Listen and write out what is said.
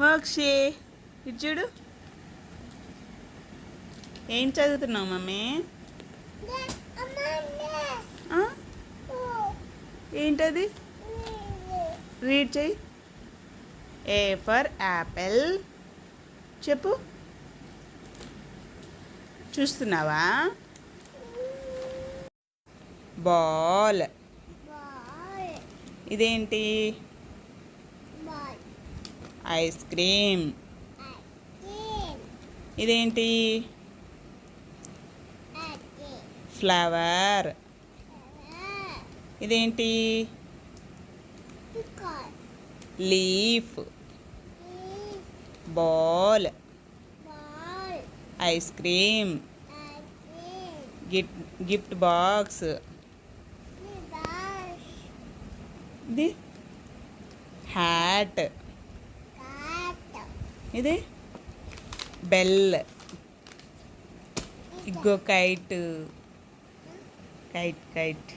మోక్షి ఇటు చూడు. ఏం చదువుతున్నావు మమ్మీ? ఏంటది? రీడ్ చెయ్యి. ఏ ఫర్ యాపిల్ చెప్పు. చూస్తున్నావా? బాల్ ఇదేంటి? Ice cream. ఇదేంటి? ఫ్లవర్. ఇదేంటి? Leaf. Ball. Ice cream. Gift gift box. The hat. ఇది? బెల్. ఇగ్గో కైట్. Kite kite.